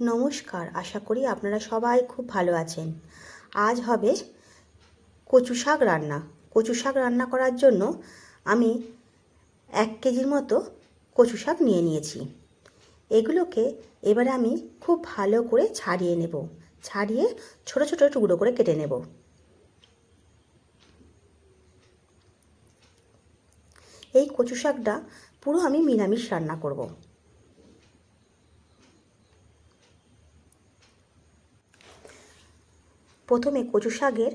নমস্কার, আশা করি আপনারা সবাই খুব ভালো আছেন। আজ হবে কচু শাক রান্না। কচু শাক রান্না করার জন্য আমি এক কেজির মতো কচু শাক নিয়ে নিয়েছি। এগুলোকে এবারে আমি খুব ভালো করে ছাড়িয়ে নেব। ছাড়িয়ে ছোট ছোট টুকরো করে কেটে নেব। এই কচু শাকটা পুরো আমি নিরামিষ রান্না করব। প্রথমে কচু শাকের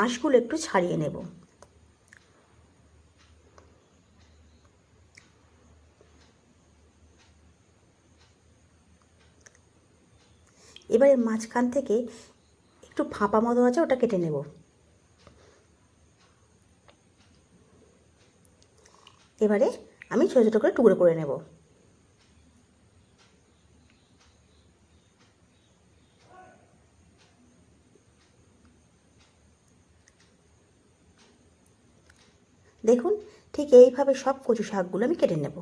আঁশগুলো একটু ছাড়িয়ে নেব। এবারে মাঝখান থেকে একটু ফাঁপা মতো আছে, ওটা কেটে নেব। এবারে আমি ছোটো ছোটো করে টুকরো করে নেব। দেখুন, ঠিক এইভাবে সব কচু শাকগুলো আমি কেটে নেব।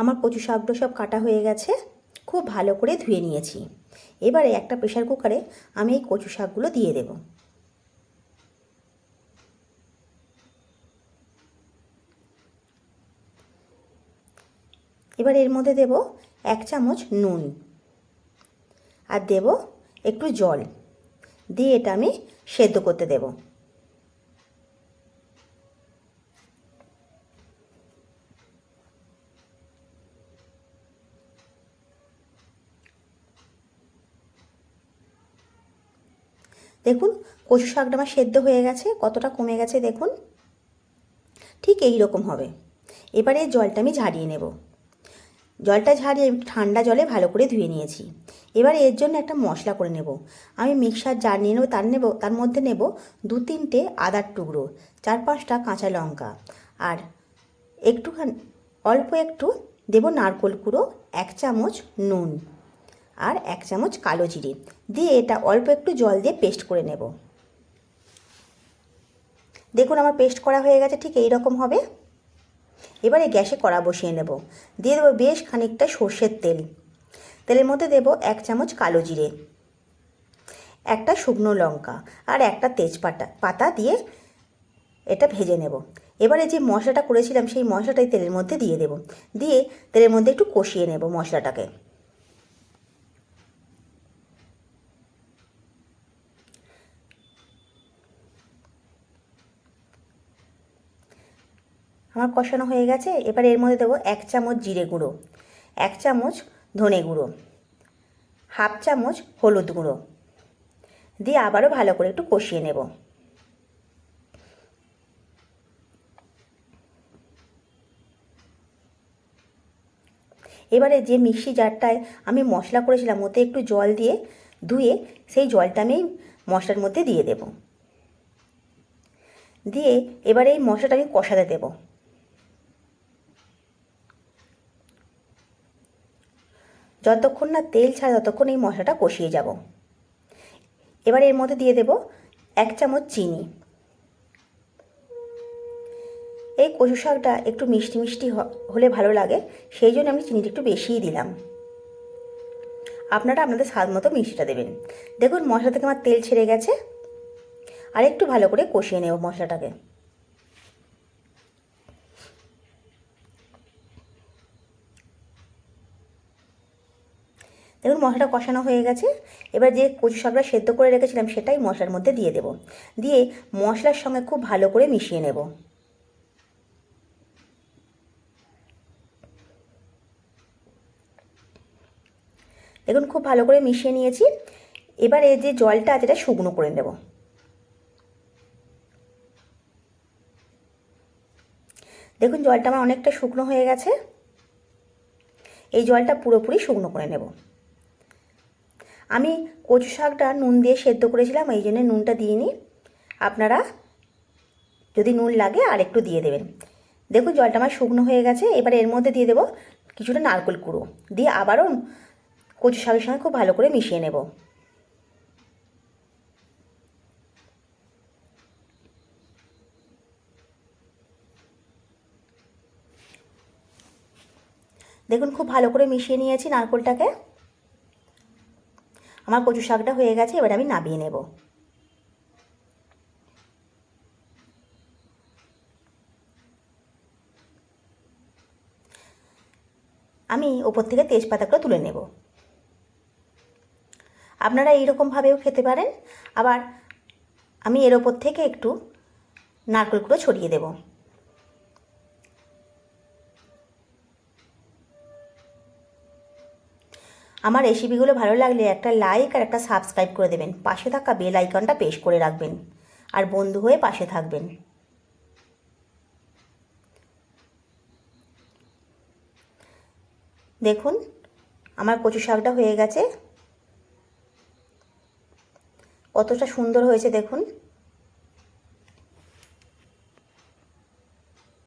আমার কচু শাকগুলো সব কাটা হয়ে গেছে, খুব ভালো করে ধুয়ে নিয়েছি। এবারে একটা প্রেশার কুকারে আমি এই কচু শাকগুলো দিয়ে দেব। এবার এর মধ্যে দেব এক চামচ নুন। আর দেব একটু জল। দিয়ে এটা আমি সেদ্ধ করতে দেব। দেখুন কচু শাকটা আমার সেদ্ধ হয়ে গেছে, কতটা কমে গেছে দেখুন। ঠিক এই রকম হবে। এবারে জলটা আমি ঝাড়িয়ে নেব। জলটা ঝাড়িয়ে আমি ঠান্ডা জলে ভালো করে ধুয়ে নিয়েছি। এবার এর জন্য একটা মশলা করে নেব। আমি মিক্সার জার নিয়ে নেব, তার নেব, তার মধ্যে নেব দু তিনটে আদার টুকরো চার পাঁচটা কাঁচা লঙ্কা আর একটুখানি, অল্প একটু দেব নারকোল কুড়ো, এক চামচ নুন আর এক চামচ কালো জিরে। দিয়ে এটা অল্প একটু জল দিয়ে পেস্ট করে নেব। দেখুন আমার পেস্ট করা হয়ে গেছে, ঠিক এই রকম হবে। এবারে গ্যাসে কড়া বসিয়ে নেব। দিয়ে দেবো বেশ খানিকটা সর্ষের তেল। তেলের মধ্যে দেব এক চামচ কালো জিরে, একটা শুকনো লঙ্কা আর একটা তেজপাতা পাতা দিয়ে এটা ভেজে নেব। এবারে যে মশলাটা করেছিলাম সেই মশলাটাই তেলের মধ্যে দিয়ে দেব। দিয়ে তেলের মধ্যে একটু কষিয়ে নেব মশলাটাকে। আমার কষানো হয়ে গেছে, এবার এর মধ্যে দেবো এক চামচ জিরে গুঁড়ো, এক চামচ ধনে গুঁড়ো, হাফ চামচ হলুদ গুঁড়ো, দিয়ে আবারও ভালো করে একটু কষিয়ে নেব। এবারে যে মিক্সি জারটায় আমি মশলা করেছিলাম, ওতে একটু জল দিয়ে ধুয়ে সেই জলটা আমি মশলার মধ্যে দিয়ে দেব। দিয়ে এবারে এই মশলাটা আমি কষাতে দেবো। যতক্ষণ না তেল ছাড়া ততক্ষণ এই মশলাটা কষিয়ে যাব। এবার এর মধ্যে দিয়ে দেব এক চামচ চিনি। এই কচু শাকটা একটু মিষ্টি মিষ্টি হলে ভালো লাগে, সেই জন্য আমি চিনিটা একটু বেশিই দিলাম। আপনারা আপনাদের স্বাদ মতো মিষ্টিটা দেবেন। দেখুন, মশলা থেকে আমার তেল ছেড়ে গেছে। আর একটু ভালো করে কষিয়ে নেব মশলাটাকে। দেখুন মশলাটা কষানো হয়ে গেছে। এবার যে কচু শাকটা সেদ্ধ করে রেখেছিলাম, সেটাই মশলার মধ্যে দিয়ে দেব। দিয়ে মশলার সঙ্গে খুব ভালো করে মিশিয়ে নেব। দেখুন, খুব ভালো করে মিশিয়ে নিয়েছি। এবার এই যে জলটা আছে, এটা শুকনো করে নেব। দেখুন, জলটা আমার অনেকটা শুকনো হয়ে গেছে। এই জলটা পুরোপুরি শুকনো করে নেব। আমি কচু শাকটা নুন দিয়ে সেদ্ধ করেছিলাম, এই জন্যে নুনটা দিইনি। আপনারা যদি নুন লাগে আর একটু দিয়ে দেবেন। দেখুন, জলটা আমার শুকনো হয়ে গেছে, এবার এর মধ্যে দিয়ে দেবো কিছুটা নারকেল কুড়ো। দিয়ে আবারও কচু শাকের সঙ্গে খুব ভালো করে মিশিয়ে নেব। দেখুন, খুব ভালো করে মিশিয়ে নিয়েছি নারকোলটাকে। আমার কচু শাকটা হয়ে গেছে, এবার আমি নামিয়ে নেব। আমি ওপর থেকে তেজপাতাগুলো তুলে নেব। আপনারা এইরকমভাবেও খেতে পারেন, আবার আমি এর ওপর থেকে একটু নারকেলগুলো ছড়িয়ে দেব। আমার রেসিপিগুলো ভালো লাগলে একটা লাইক আর একটা সাবস্ক্রাইব করে দেবেন। পাশে থাকা বেল আইকনটা পেশ করে রাখবেন। আর বন্ধু হয়ে পাশে থাকবেন। দেখুন, আমার কচু শাকটা হয়ে গেছে। কতটা সুন্দর হয়েছে, দেখুন।